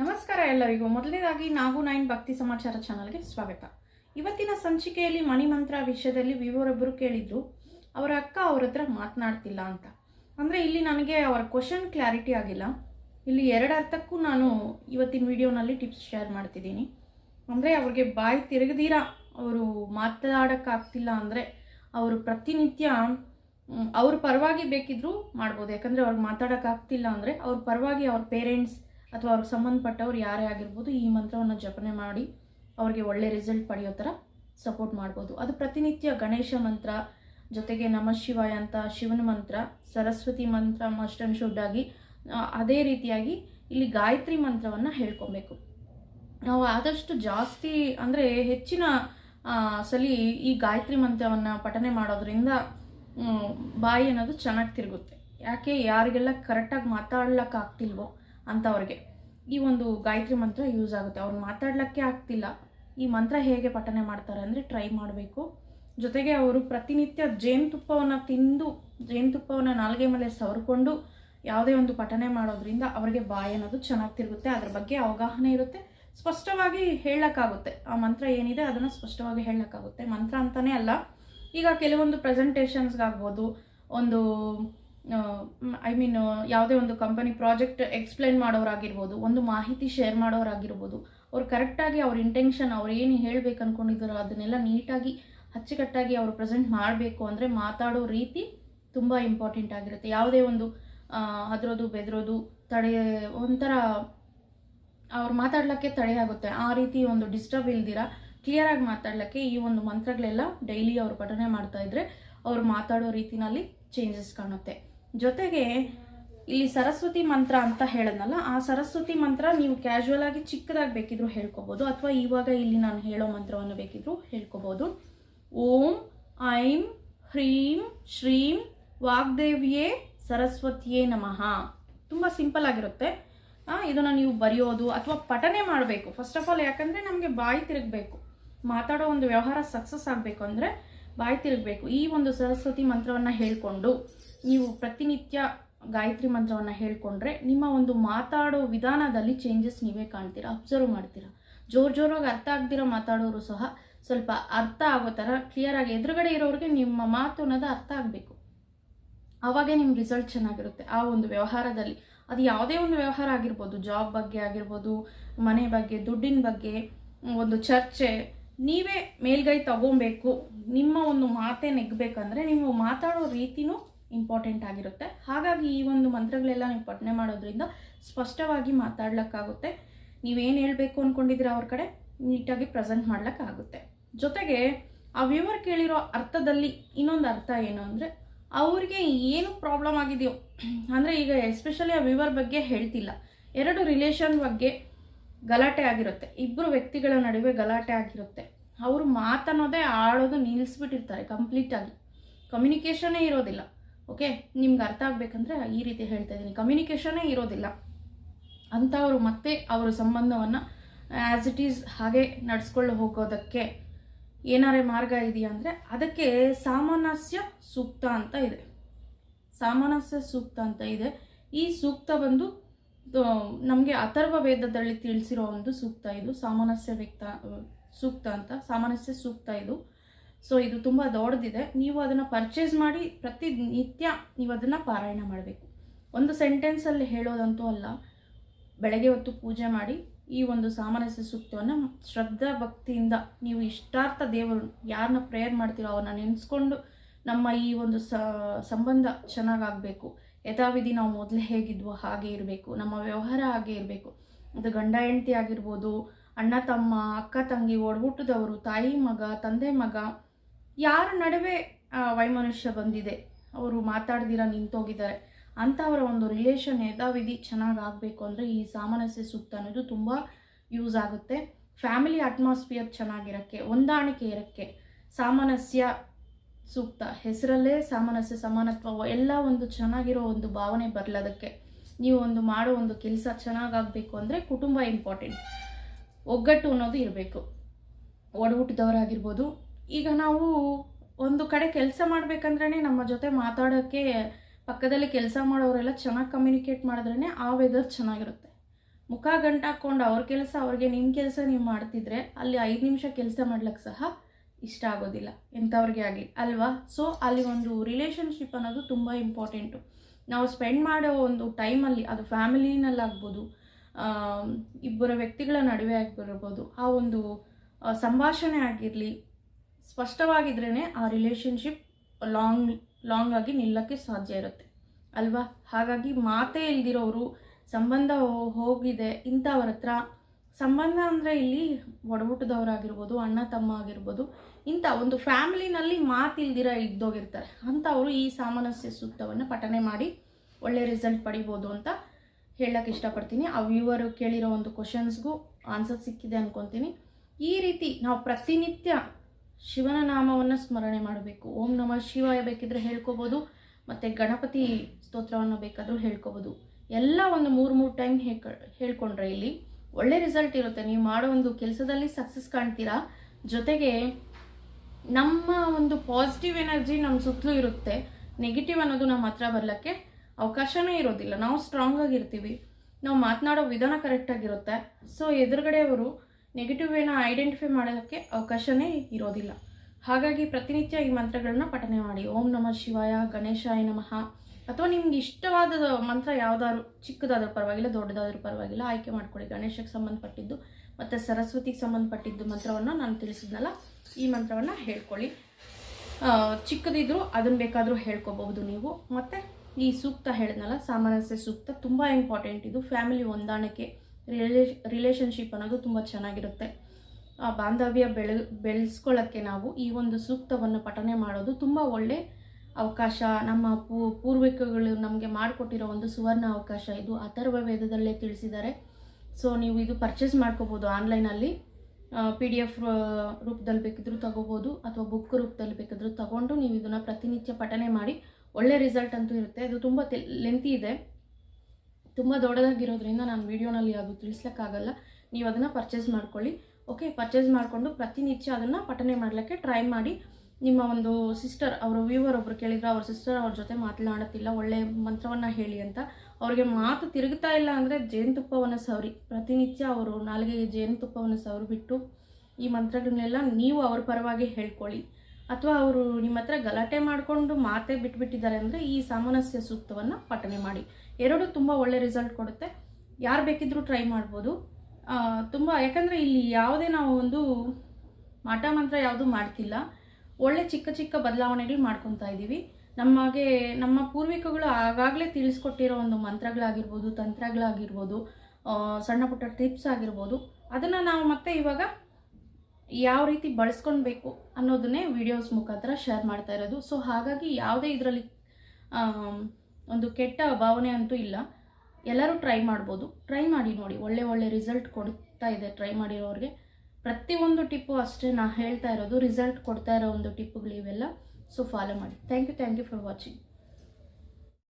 ನಮಸ್ಕಾರ ಎಲ್ಲರಿಗೂ. ಮೊದಲನೇದಾಗಿ ನಾಗು ನೈನ್ ಭಕ್ತಿ ಸಮಾಚಾರ ಚಾನಲ್ಗೆ ಸ್ವಾಗತ. ಇವತ್ತಿನ ಸಂಚಿಕೆಯಲ್ಲಿ ಮಣಿಮಂತ್ರ ವಿಷಯದಲ್ಲಿ ವಿವರೊಬ್ಬರು ಕೇಳಿದ್ರು. ಅವರ ಅಕ್ಕ ಅವ್ರ ಹತ್ರ ಮಾತನಾಡ್ತಿಲ್ಲ ಅಂತ. ಅಂದರೆ ಇಲ್ಲಿ ನನಗೆ ಅವರ ಕ್ವಶನ್ ಕ್ಲಾರಿಟಿ ಆಗಿಲ್ಲ. ಇಲ್ಲಿ ಎರಡು ಅರ್ಥಕ್ಕೂ ನಾನು ಇವತ್ತಿನ ವಿಡಿಯೋನಲ್ಲಿ ಟಿಪ್ಸ್ ಶೇರ್ ಮಾಡ್ತಿದ್ದೀನಿ. ಅಂದರೆ ಅವ್ರಿಗೆ ಬಾಯಿ ತಿರುಗದಿರ, ಅವರು ಮಾತಾಡೋಕ್ಕಾಗ್ತಿಲ್ಲ ಅಂದರೆ ಅವರು ಪ್ರತಿನಿತ್ಯ ಅವ್ರ ಪರವಾಗಿ ಬೇಕಿದ್ರೂ ಮಾಡ್ಬೋದು. ಯಾಕಂದರೆ ಅವ್ರಿಗೆ ಮಾತಾಡೋಕ್ಕಾಗ್ತಿಲ್ಲ ಅಂದರೆ ಅವ್ರ ಪರವಾಗಿ ಅವ್ರ ಪೇರೆಂಟ್ಸ್ ಅಥವಾ ಅವ್ರಿಗೆ ಸಂಬಂಧಪಟ್ಟವ್ರು ಯಾರೇ ಆಗಿರ್ಬೋದು ಈ ಮಂತ್ರವನ್ನು ಜಪನೆ ಮಾಡಿ ಅವ್ರಿಗೆ ಒಳ್ಳೆ ರಿಸಲ್ಟ್ ಪಡೆಯೋ ಥರ ಸಪೋರ್ಟ್ ಮಾಡ್ಬೋದು. ಅದು ಪ್ರತಿನಿತ್ಯ ಗಣೇಶ ಮಂತ್ರ, ಜೊತೆಗೆ ನಮ ಶಿವಾಯ ಅಂತ ಶಿವನ ಮಂತ್ರ, ಸರಸ್ವತಿ ಮಂತ್ರ ಮಸ್ಟ್ ಆ್ಯಂಡ್ ಶುಡ್ ಆಗಿ ಅದೇ ರೀತಿಯಾಗಿ ಇಲ್ಲಿ ಗಾಯತ್ರಿ ಮಂತ್ರವನ್ನು ಹೇಳ್ಕೊಬೇಕು. ನಾವು ಆದಷ್ಟು ಜಾಸ್ತಿ ಅಂದರೆ ಹೆಚ್ಚಿನ ಸಲಿ ಈ ಗಾಯತ್ರಿ ಮಂತ್ರವನ್ನು ಪಠನೆ ಮಾಡೋದ್ರಿಂದ ಬಾಯಿ ಅನ್ನೋದು ಚೆನ್ನಾಗಿ ತಿರುಗುತ್ತೆ. ಯಾಕೆ ಯಾರಿಗೆಲ್ಲ ಕರೆಕ್ಟಾಗಿ ಮಾತಾಡ್ಲಿಕ್ಕಾಗ್ತಿಲ್ವೋ ಅಂಥವ್ರಿಗೆ ಈ ಒಂದು ಗಾಯತ್ರಿ ಮಂತ್ರ ಯೂಸ್ ಆಗುತ್ತೆ. ಅವ್ರು ಮಾತಾಡ್ಲಿಕ್ಕೆ ಆಗ್ತಿಲ್ಲ. ಈ ಮಂತ್ರ ಹೇಗೆ ಪಠನೆ ಮಾಡ್ತಾರೆ ಅಂದರೆ ಟ್ರೈ ಮಾಡಬೇಕು. ಜೊತೆಗೆ ಅವರು ಪ್ರತಿನಿತ್ಯ ಜೇನುತುಪ್ಪವನ್ನು ತಿಂದು, ಜೇನುತುಪ್ಪವನ್ನು ನಾಲ್ಗೆ ಮೇಲೆ ಸವರ್ಕೊಂಡು ಯಾವುದೇ ಒಂದು ಪಠನೆ ಮಾಡೋದ್ರಿಂದ ಅವರಿಗೆ ಬಾಯಿ ಅನ್ನೋದು ಚೆನ್ನಾಗಿ ತಿರುಗುತ್ತೆ. ಅದ್ರ ಬಗ್ಗೆ ಅವಗಾಹನೆ ಇರುತ್ತೆ. ಸ್ಪಷ್ಟವಾಗಿ ಹೇಳೋಕ್ಕಾಗುತ್ತೆ. ಆ ಮಂತ್ರ ಏನಿದೆ ಅದನ್ನು ಸ್ಪಷ್ಟವಾಗಿ ಹೇಳೋಕ್ಕಾಗುತ್ತೆ. ಮಂತ್ರ ಅಂತಲೇ ಅಲ್ಲ. ಈಗ ಕೆಲವೊಂದು ಪ್ರೆಸೆಂಟೇಷನ್ಸ್ಗಾಗ್ಬೋದು ಒಂದು ಐ ಮೀನ್ ಯಾವುದೇ ಒಂದು ಕಂಪನಿ ಪ್ರಾಜೆಕ್ಟ್ ಎಕ್ಸ್ಪ್ಲೈನ್ ಮಾಡೋರಾಗಿರ್ಬೋದು ಒಂದು ಮಾಹಿತಿ ಶೇರ್ ಮಾಡೋರಾಗಿರ್ಬೋದು ಅವ್ರು ಕರೆಕ್ಟಾಗಿ ಅವ್ರ ಇಂಟೆನ್ಷನ್ ಅವ್ರು ಏನು ಹೇಳ್ಬೇಕು ಅನ್ಕೊಂಡಿದ್ದಾರೋ ಅದನ್ನೆಲ್ಲ ನೀಟಾಗಿ, ಅಚ್ಚುಕಟ್ಟಾಗಿ ಅವರು ಪ್ರೆಸೆಂಟ್ ಮಾಡಬೇಕು ಅಂದರೆ ಮಾತಾಡೋ ರೀತಿ ತುಂಬ ಇಂಪಾರ್ಟೆಂಟ್ ಆಗಿರುತ್ತೆ. ಯಾವುದೇ ಒಂದು ಅದರೋದು ಬೆದರೋದು, ತಡೆ, ಒಂಥರ ಅವ್ರು ಮಾತಾಡ್ಲಿಕ್ಕೆ ತಡೆ ಆಗುತ್ತೆ. ಆ ರೀತಿ ಒಂದು ಡಿಸ್ಟರ್ಬ್ ಇಲ್ದಿರ ಕ್ಲಿಯರಾಗಿ ಮಾತಾಡಲಿಕ್ಕೆ ಈ ಒಂದು ಮಂತ್ರಗಳೆಲ್ಲ ಡೈಲಿ ಅವರು ಪಠನೆ ಮಾಡ್ತಾ ಇದ್ರೆ ಅವ್ರು ಮಾತಾಡೋ ರೀತಿನಲ್ಲಿ ಚೇಂಜಸ್ ಕಾಣುತ್ತೆ. ಜೊತೆಗೆ ಇಲ್ಲಿ ಸರಸ್ವತಿ ಮಂತ್ರ ಅಂತ ಹೇಳದ್ನಲ್ಲ, ಆ ಸರಸ್ವತಿ ಮಂತ್ರ ನೀವು ಕ್ಯಾಶುವಲ್ ಆಗಿ ಚಿಕ್ಕದಾಗಿ ಬೇಕಿದ್ರು ಹೇಳ್ಕೊಬೋದು, ಅಥವಾ ಇವಾಗ ಇಲ್ಲಿ ನಾನು ಹೇಳೋ ಮಂತ್ರವನ್ನು ಬೇಕಿದ್ರು ಹೇಳ್ಕೊಬೋದು. ಓಂ, ಐಂ, ಹ್ರೀಂ, ಶ್ರೀಂ, ವಾಗ್ದೇವಿಯೇ, ಸರಸ್ವತಿಯೇ ನಮಃ. ತುಂಬ ಸಿಂಪಲ್ ಆಗಿರುತ್ತೆ. ಇದನ್ನು ಇದನ್ನ ನೀವು ಬರೆಯೋದು ಅಥವಾ ಪಠನೆ ಮಾಡಬೇಕು. ಫಸ್ಟ್ ಆಫ್ ಆಲ್ ಯಾಕಂದರೆ ನಮಗೆ ಬಾಯಿ ತಿರುಗಬೇಕು. ಮಾತಾಡೋ ಒಂದು ವ್ಯವಹಾರ ಸಕ್ಸಸ್ ಆಗಬೇಕು ಅಂದರೆ ಬಾಯಿ ತಿರುಗಬೇಕು. ಈ ಒಂದು ಸರಸ್ವತಿ ಮಂತ್ರವನ್ನು ಹೇಳಿಕೊಂಡು, ನೀವು ಪ್ರತಿನಿತ್ಯ ಗಾಯತ್ರಿ ಮಂತ್ರವನ್ನು ಹೇಳಿಕೊಂಡ್ರೆ ನಿಮ್ಮ ಒಂದು ಮಾತಾಡೋ ವಿಧಾನದಲ್ಲಿ ಚೇಂಜಸ್ ನೀವೇ ಕಾಣ್ತೀರಾ ಅಬ್ಸರ್ವ್ ಮಾಡ್ತೀರಾ? ಜೋರು ಜೋರಾಗಿ ಅರ್ಥ ಆಗ್ದಿರೋ ಮಾತಾಡೋರು ಸಹ ಸ್ವಲ್ಪ ಅರ್ಥ ಆಗೋ ಥರ ಕ್ಲಿಯರಾಗಿ ಎದುರುಗಡೆ ಇರೋರಿಗೆ ನಿಮ್ಮ ಮಾತು ಅನ್ನೋದು ಅರ್ಥ ಆಗಬೇಕು. ಆವಾಗೇ ನಿಮ್ಮ ರಿಸಲ್ಟ್ ಚೆನ್ನಾಗಿರುತ್ತೆ. ಆ ಒಂದು ವ್ಯವಹಾರದಲ್ಲಿ, ಅದು ಯಾವುದೇ ಒಂದು ವ್ಯವಹಾರ ಆಗಿರ್ಬೋದು ಜಾಬ್ ಬಗ್ಗೆ ಆಗಿರ್ಬೋದು, ಮನೆ ಬಗ್ಗೆ, ದುಡ್ಡಿನ ಬಗ್ಗೆ, ಒಂದು ಚರ್ಚೆ ನೀವೇ ಮೇಲ್ಗೈ ತಗೊಬೇಕು, ನಿಮ್ಮ ಒಂದು ಮಾತೆ ನೆಗ್ಬೇಕಂದ್ರೆ ನೀವು ಮಾತಾಡೋ ರೀತಿನೂ ಇಂಪಾರ್ಟೆಂಟ್ ಆಗಿರುತ್ತೆ. ಹಾಗಾಗಿ ಈ ಒಂದು ಮಂತ್ರಗಳೆಲ್ಲ ನೀವು ಪಠನೆ ಮಾಡೋದ್ರಿಂದ ಸ್ಪಷ್ಟವಾಗಿ ಮಾತಾಡ್ಲಿಕ್ಕಾಗುತ್ತೆ. ನೀವೇನು ಹೇಳಬೇಕು ಅಂದ್ಕೊಂಡಿದ್ದೀರ ಅವ್ರ ಕಡೆ? ನೀಟಾಗಿ ಪ್ರೆಸೆಂಟ್ ಮಾಡ್ಲಿಕ್ಕಾಗುತ್ತೆ. ಜೊತೆಗೆ ಆ ವ್ಯೂವರ್ ಕೇಳಿರೋ ಅರ್ಥದಲ್ಲಿ ಇನ್ನೊಂದು ಅರ್ಥ ಏನು ಅಂದರೆ, ಅವ್ರಿಗೆ ಏನು ಪ್ರಾಬ್ಲಮ್ ಆಗಿದೆಯೋ, ಅಂದರೆ ಈಗ ಎಸ್ಪೆಷಲಿ ಆ ವ್ಯೂವರ್ ಬಗ್ಗೆ ಹೇಳ್ತಿಲ್ಲ. ಎರಡು ರಿಲೇಷನ್ ಬಗ್ಗೆ ಗಲಾಟೆ ಆಗಿರುತ್ತೆ. ಇಬ್ಬರು ವ್ಯಕ್ತಿಗಳ ನಡುವೆ ಗಲಾಟೆ ಆಗಿರುತ್ತೆ. ಅವರು ಮಾತನ್ನೋದೇ ಆಳೋದು ನಿಲ್ಲಿಸ್ಬಿಟ್ಟಿರ್ತಾರೆ ಕಂಪ್ಲೀಟಾಗಿ ಕಮ್ಯುನಿಕೇಷನೇ ಇರೋದಿಲ್ಲ. ಓಕೆ ನಿಮ್ಗೆ ಅರ್ಥ ಆಗಬೇಕಂದ್ರೆ ಈ ರೀತಿ ಹೇಳ್ತಾ ಇದ್ದೀನಿ. ಕಮ್ಯುನಿಕೇಷನೇ ಇರೋದಿಲ್ಲ. ಅಂಥವರು ಮತ್ತೆ ಅವರ ಸಂಬಂಧವನ್ನು ಆ್ಯಸ್ ಇಟ್ ಈಸ್ ಹಾಗೆ ನಡೆಸ್ಕೊಂಡು ಹೋಗೋದಕ್ಕೆ ಏನಾರೇ ಮಾರ್ಗ ಇದೆಯಾ ಅಂದರೆ ಅದಕ್ಕೆ ಸಾಮನಸ್ಯ ಸೂಕ್ತ ಅಂತ ಇದೆ. ಸಾಮನಸ್ಯ ಸೂಕ್ತ ಅಂತ ಇದೆ. ಈ ಸೂಕ್ತ ಬಂದು ನಮಗೆ ಅಥರ್ವ ವೇದದಲ್ಲಿ ತಿಳಿಸಿರೋ ಒಂದು ಸೂಕ್ತ ಇದು, ಸಾಮನಸ್ಯ ವ್ಯಕ್ತ ಸೂಕ್ತ ಅಂತ, ಸಾಮನಸ್ಯ ಸೂಕ್ತ ಇದು. ಸೊ ಇದು ತುಂಬ ದೊಡ್ಡದಿದೆ. ನೀವು ಅದನ್ನು ಪರ್ಚೇಸ್ ಮಾಡಿ ಪ್ರತಿನಿತ್ಯ ನೀವು ಅದನ್ನು ಪಾರಾಯಣ ಮಾಡಬೇಕು. ಒಂದು ಸೆಂಟೆನ್ಸಲ್ಲಿ ಹೇಳೋದಂತೂ ಅಲ್ಲ, ಬೆಳಗ್ಗೆ ಹೊತ್ತು ಪೂಜೆ ಮಾಡಿ ಈ ಒಂದು ಸಾಮರಸ್ಯ ಸೂಕ್ತವನ್ನು ಶ್ರದ್ಧಾ ಭಕ್ತಿಯಿಂದ ನೀವು ಇಷ್ಟಾರ್ಥ ದೇವರು ಯಾರನ್ನ ಪ್ರೇಯರ್ ಮಾಡ್ತೀರೋ ಅವ್ರನ್ನ ನೆನೆಸ್ಕೊಂಡು ನಮ್ಮ ಈ ಒಂದು ಸಂಬಂಧ ಚೆನ್ನಾಗಾಗಬೇಕು. ಯಥಾವಿಧಿ ನಾವು ಮೊದಲೇ ಹೇಗಿದ್ವೋ ಹಾಗೆ ಇರಬೇಕು, ನಮ್ಮ ವ್ಯವಹಾರ ಹಾಗೆ ಇರಬೇಕು. ಅದು ಗಂಡ ಹೆಂಡತಿ ಆಗಿರ್ಬೋದು, ಅಣ್ಣ ತಮ್ಮ, ಅಕ್ಕ ತಂಗಿ, ಒಡಹುಟ್ಟದವರು, ತಾಯಿ ಮಗ, ತಂದೆ ಮಗ, ಯಾರ ನಡುವೆ ವೈಮನುಷ್ಯ ಬಂದಿದೆ. ಅವರು ಮಾತಾಡ್ದಿರ ನಿಂತೋಗಿದ್ದಾರೆ. ಅಂಥವರ ಒಂದು ರಿಲೇಷನ್ ಯಥಾವಿಧಿ ಚೆನ್ನಾಗಿ ಆಗಬೇಕು ಅಂದರೆ ಈ ಸಾಮರಸ್ಯ ಸೂಕ್ತ ಅನ್ನೋದು ತುಂಬ ಯೂಸ್ ಆಗುತ್ತೆ. ಫ್ಯಾಮಿಲಿ ಅಟ್ಮಾಸ್ಫಿಯರ್ ಚೆನ್ನಾಗಿರೋಕ್ಕೆ, ಹೊಂದಾಣಿಕೆ ಇರೋಕ್ಕೆ ಸಾಮರಸ್ಯ ಸೂಕ್ತ. ಹೆಸರಲ್ಲೇ ಸಾಮರಸ್ಯ ಸಮಾನತ್ವ ಎಲ್ಲ ಒಂದು ಚೆನ್ನಾಗಿರೋ ಒಂದು ಭಾವನೆ ಬರಲೋದಕ್ಕೆ ನೀವು ಒಂದು ಮಾಡೋ ಒಂದು ಕೆಲಸ ಚೆನ್ನಾಗಾಗಬೇಕು ಅಂದರೆ ಕುಟುಂಬ ಇಂಪಾರ್ಟೆಂಟ್ ಒಗ್ಗಟ್ಟು ಅನ್ನೋದು ಇರಬೇಕು. ಒಡಹುಟ್ಟಿದವರಾಗಿರ್ಬೋದು. ಈಗ ನಾವು ಒಂದು ಕಡೆ ಕೆಲಸ ಮಾಡಬೇಕಂದ್ರೇ ನಮ್ಮ ಜೊತೆ ಮಾತಾಡೋಕ್ಕೆ ಪಕ್ಕದಲ್ಲಿ ಕೆಲಸ ಮಾಡೋರೆಲ್ಲ ಚೆನ್ನಾಗಿ ಕಮ್ಯುನಿಕೇಟ್ ಮಾಡಿದ್ರೇ ಆ ವೆದರ್ ಚೆನ್ನಾಗಿರುತ್ತೆ. ಮುಖ ಗಂಟಾಕೊಂಡು ಅವ್ರ ಕೆಲಸ ಅವ್ರಿಗೆ ನಿಮ್ಮ ಕೆಲಸ ನೀವು ಮಾಡ್ತಿದ್ರೆ ಅಲ್ಲಿ ಐದು ನಿಮಿಷ ಕೆಲಸ ಮಾಡ್ಲಿಕ್ಕೆ ಸಹ ಇಷ್ಟ ಆಗೋದಿಲ್ಲ, ಎಂಥವ್ರಿಗೆ ಆಗಲಿ, ಅಲ್ವಾ? ಸೊ ಅಲ್ಲಿ ಒಂದು ರಿಲೇಷನ್ಶಿಪ್ ಅನ್ನೋದು ತುಂಬ ಇಂಪಾರ್ಟೆಂಟು ನಾವು ಸ್ಪೆಂಡ್ ಮಾಡೋ ಒಂದು ಟೈಮಲ್ಲಿ ಅದು ಫ್ಯಾಮಿಲಿನಲ್ಲಾಗ್ಬೋದು ಇಬ್ಬರ ವ್ಯಕ್ತಿಗಳ ನಡುವೆ ಆಗಿರ್ಬೋದು, ಆ ಒಂದು ಸಂಭಾಷಣೆ ಆಗಿರಲಿ ಸ್ಪಷ್ಟವಾಗಿದ್ರೇ ಆ ರಿಲೇಷನ್ಶಿಪ್ ಲಾಂಗ್ ಲಾಂಗ್ ಆಗಿ ನಿಲ್ಲಕ್ಕೆ ಸಾಧ್ಯ ಇರುತ್ತೆ, ಅಲ್ವಾ? ಹಾಗಾಗಿ ಮಾತೇ ಇಲ್ದಿರೋರು, ಸಂಬಂಧ ಹೋಗಿದೆ ಇಂಥವ್ರ ಹತ್ರ ಸಂಬಂಧ ಅಂದರೆ ಇಲ್ಲಿ ಒಡಹುಟ್ಟದವರಾಗಿರ್ಬೋದು, ಅಣ್ಣ ತಮ್ಮ ಆಗಿರ್ಬೋದು, ಇಂಥ ಒಂದು ಫ್ಯಾಮಿಲಿನಲ್ಲಿ ಮಾತಿಲ್ದಿರ ಇದ್ದೋಗಿರ್ತಾರೆ. ಅಂಥವರು ಈ ಸಾಮನಸ್ಯ ಸೂಕ್ತವನ್ನು ಪಠನೆ ಮಾಡಿ ಒಳ್ಳೆ ರಿಸಲ್ಟ್ ಪಡಿಬೋದು ಅಂತ ಹೇಳಕ್ಕೆ ಇಷ್ಟಪಡ್ತೀನಿ. ಆ ವ್ಯೂವರು ಕೇಳಿರೋ ಒಂದು ಕ್ವಶನ್ಸ್ಗೂ ಆನ್ಸರ್ ಸಿಕ್ಕಿದೆ ಅನ್ಕೊತೀನಿ. ಈ ರೀತಿ ನಾವು ಪ್ರತಿನಿತ್ಯ ಶಿವನ ನಾಮವನ್ನು ಸ್ಮರಣೆ ಮಾಡಬೇಕು. ಓಂ ನಮಃ ಶಿವಾಯ ಬೇಕಿದ್ರೆ ಹೇಳ್ಕೋಬೋದು, ಮತ್ತು ಗಣಪತಿ ಸ್ತೋತ್ರವನ್ನು ಬೇಕಾದರೂ ಹೇಳ್ಕೋಬೋದು. ಎಲ್ಲ ಒಂದು ಮೂರು ಮೂರು ಟೈಮ್ ಹೇಳ್ಕ, ಹೇಳ್ಕೊಂಡ್ರೆ ಇಲ್ಲಿ ಒಳ್ಳೆ ರಿಸಲ್ಟ್ ಇರುತ್ತೆ. ನೀವು ಮಾಡೋ ಒಂದು ಕೆಲಸದಲ್ಲಿ ಸಕ್ಸಸ್ ಕಾಣ್ತೀರಾ? ಜೊತೆಗೆ ನಮ್ಮ ಒಂದು ಪಾಸಿಟಿವ್ ಎನರ್ಜಿ ನಮ್ಮ ಸುತ್ತಲೂ ಇರುತ್ತೆ. ನೆಗೆಟಿವ್ ಅನ್ನೋದು ನಮ್ಮ ಹತ್ರ ಬರಲಿಕ್ಕೆ ಅವಕಾಶವೇ ಇರೋದಿಲ್ಲ. ನಾವು ಸ್ಟ್ರಾಂಗ್ ಆಗಿರ್ತೀವಿ. ನಾವು ಮಾತನಾಡೋ ವಿಧಾನ ಕರೆಕ್ಟಾಗಿರುತ್ತೆ ಸೊ ಎದುರುಗಡೆಯವರು ನೆಗೆಟಿವ್ ಏನೋ ಐಡೆಂಟಿಫೈ ಮಾಡೋದಕ್ಕೆ ಅವಕಾಶವೇ ಇರೋದಿಲ್ಲ. ಹಾಗಾಗಿ ಪ್ರತಿನಿತ್ಯ ಈ ಮಂತ್ರಗಳನ್ನ ಪಠನೆ ಮಾಡಿ. ಓಂ ನಮಃ ಶಿವಾಯ ಗಣೇಶಾಯ ನಮಃ. ಅಥವಾ ನಿಮ್ಗೆ ಇಷ್ಟವಾದ ಮಂತ್ರ ಯಾವ್ದಾದ್ರು, ಚಿಕ್ಕದಾದ್ರೂ ಪರವಾಗಿಲ್ಲ, ದೊಡ್ಡದಾದ್ರೂ ಪರವಾಗಿಲ್ಲ, ಆಯ್ಕೆ ಮಾಡ್ಕೊಳ್ಳಿ. ಗಣೇಶಕ್ಕೆ ಸಂಬಂಧಪಟ್ಟಿದ್ದು ಮತ್ತು ಸರಸ್ವತಿಗೆ ಸಂಬಂಧಪಟ್ಟಿದ್ದು ಮಂತ್ರವನ್ನು ನಾನು ತಿಳಿಸಿದ್ನಲ್ಲ, ಈ ಮಂತ್ರವನ್ನು ಹೇಳ್ಕೊಳ್ಳಿ. ಚಿಕ್ಕದಿದ್ದರೂ ಅದನ್ನು ಬೇಕಾದರೂ ಹೇಳ್ಕೊಬಹುದು ನೀವು. ಮತ್ತು ಈ ಸೂಕ್ತ ಹೇಳಿದ್ನಲ್ಲ, ಸಾಮರಸ್ಯ ಸೂಕ್ತ, ತುಂಬ ಇಂಪಾರ್ಟೆಂಟ್ ಇದು. ಫ್ಯಾಮಿಲಿ ಹೊಂದಾಣಿಕೆ ರಿಲೇ ರಿಲೇಷನ್ಶಿಪ್ ಅನ್ನೋದು ತುಂಬ ಚೆನ್ನಾಗಿರುತ್ತೆ. ಆ ಬಾಂಧವ್ಯ ಬೆಳೆ ಬೆಳೆಸ್ಕೊಳ್ಳೋಕ್ಕೆ ನಾವು ಈ ಒಂದು ಸೂಕ್ತವನ್ನು ಪಠನೆ ಮಾಡೋದು ತುಂಬ ಒಳ್ಳೆ ಅವಕಾಶ, ನಮ್ಮ ಪೂ, ಪೂರ್ವಿಕಗಳು ನಮಗೆ ಮಾಡಿಕೊಟ್ಟಿರೋ ಒಂದು ಸುವರ್ಣ ಅವಕಾಶ ಇದು ಅಥರ್ವ ವೇದದಲ್ಲೇ ತಿಳಿಸಿದ್ದಾರೆ. ಸೊ ನೀವು ಇದು ಪರ್ಚೇಸ್ ಮಾಡ್ಕೋಬೋದು ಆನ್ಲೈನಲ್ಲಿ ಪಿ ಡಿ ಎಫ್ ರೂಪದಲ್ಲಿ ಬೇಕಿದ್ರು ತಗೋಬೋದು ಅಥವಾ ಬುಕ್ ರೂಪದಲ್ಲಿ ಬೇಕಿದ್ರೂ ತಗೊಂಡು ನೀವು ಇದನ್ನು ಪ್ರತಿನಿತ್ಯ ಪಠನೆ ಮಾಡಿ ಒಳ್ಳೆ ರಿಸಲ್ಟ್ ಅಂತೂ ಇರುತ್ತೆ. ಅದು ತುಂಬ ಲೆಂತಿ ಇದೆ. ತುಂಬ ದೊಡ್ಡದಾಗಿರೋದ್ರಿಂದ ನಾನು ವೀಡಿಯೋನಲ್ಲಿ ಅದು ತಿಳಿಸ್ಲಿಕ್ಕಾಗಲ್ಲ. ನೀವು ಅದನ್ನು ಪರ್ಚೇಸ್ ಮಾಡ್ಕೊಳ್ಳಿ. ಓಕೆ ಪರ್ಚೇಸ್ ಮಾಡಿಕೊಂಡು ಪ್ರತಿನಿತ್ಯ ಅದನ್ನು ಪಠನೆ ಮಾಡಲಿಕ್ಕೆ ಟ್ರೈ ಮಾಡಿ. ನಿಮ್ಮ ಒಂದು ಸಿಸ್ಟರ್ ಅವರು ವ್ಯೂವರ್ ಒಬ್ರು ಕೇಳಿದ್ರು ಅವ್ರ ಸಿಸ್ಟರ್ ಅವ್ರ ಜೊತೆ ಮಾತನಾಡುತ್ತಿಲ್ಲ, ಒಳ್ಳೆ ಮಂತ್ರವನ್ನು ಹೇಳಿ ಅಂತ. ಅವ್ರಿಗೆ ಮಾತು ತಿರುಗುತ್ತಾ ಇಲ್ಲ ಅಂದರೆ ಜೇನುತುಪ್ಪವನ್ನು ಸವರಿ. ಪ್ರತಿನಿತ್ಯ ಅವರು ನಾಲ್ಗೆಗೆ ಜೇನುತುಪ್ಪವನ್ನು ಸವರಿ ಬಿಟ್ಟು ಈ ಮಂತ್ರಗಳನ್ನೆಲ್ಲ ನೀವು ಅವ್ರ ಪರವಾಗಿ ಹೇಳ್ಕೊಳ್ಳಿ. ಅಥವಾ ಅವರು ನಿಮ್ಮ ಹತ್ರ ಗಲಾಟೆ ಮಾಡಿಕೊಂಡು ಮಾತೇ ಬಿಟ್ಬಿಟ್ಟಿದ್ದಾರೆ ಅಂದರೆ ಈ ಸಾಮನಸ್ಯ ಸೂಕ್ತವನ್ನು ಪಠನೆ ಮಾಡಿ. ಎರಡು ತುಂಬ ಒಳ್ಳೆ ರಿಸಲ್ಟ್ ಕೊಡುತ್ತೆ. ಯಾರು ಬೇಕಿದ್ರು ಟ್ರೈ ಮಾಡ್ಬೋದು. ತುಂಬ, ಯಾಕಂದರೆ ಇಲ್ಲಿ ಯಾವುದೇ ನಾವು ಒಂದು ಮಾಟ ಮಂತ್ರ ಯಾವುದು ಮಾಡ್ತಿಲ್ಲ. ಒಳ್ಳೆ ಚಿಕ್ಕ ಚಿಕ್ಕ ಬದಲಾವಣೆಗಳು ಮಾಡ್ಕೊತಾ ಇದ್ದೀವಿ. ನಮಗೆ ನಮ್ಮ ಪೂರ್ವಿಕಗಳು ಆಗಾಗಲೇ ತಿಳಿಸ್ಕೊಟ್ಟಿರೋ ಒಂದು ಮಂತ್ರಗಳಾಗಿರ್ಬೋದು, ತಂತ್ರಗಳಾಗಿರ್ಬೋದು ಸಣ್ಣ ಪುಟ್ಟ ಟಿಪ್ಸ್ ಆಗಿರ್ಬೋದು, ಅದನ್ನು ನಾವು ಮತ್ತೆ ಇವಾಗ ಯಾವ ರೀತಿ ಬಳಸ್ಕೊಳ್ಬೇಕು ಅನ್ನೋದನ್ನೇ ವಿಡಿಯೋಸ್ ಮುಖಾಂತರ ಶೇರ್ ಮಾಡ್ತಾ ಇರೋದು. ಸೊ, ಹಾಗಾಗಿ ಯಾವುದೇ ಇದರಲ್ಲಿ ಒಂದು ಕೆಟ್ಟ ಭಾವನೆ ಅಂತೂ ಇಲ್ಲ. ಎಲ್ಲರೂ ಟ್ರೈ ಮಾಡ್ಬೋದು. ಟ್ರೈ ಮಾಡಿ ನೋಡಿ. ಒಳ್ಳೆ ಒಳ್ಳೆ ರಿಸಲ್ಟ್ ಕೊಡ್ತಾ ಇದೆ ಟ್ರೈ ಮಾಡಿರೋರಿಗೆ. ಪ್ರತಿಯೊಂದು ಟಿಪ್ಪು ಅಷ್ಟೇ ನಾ ಹೇಳ್ತಾ ಇರೋದು ರಿಸಲ್ಟ್ ಕೊಡ್ತಾ ಇರೋ ಒಂದು ಟಿಪ್ಪುಗಳು ಇವೆಲ್ಲ ಸೊ ಫಾಲೋ ಮಾಡಿ. Thank you thank you for watching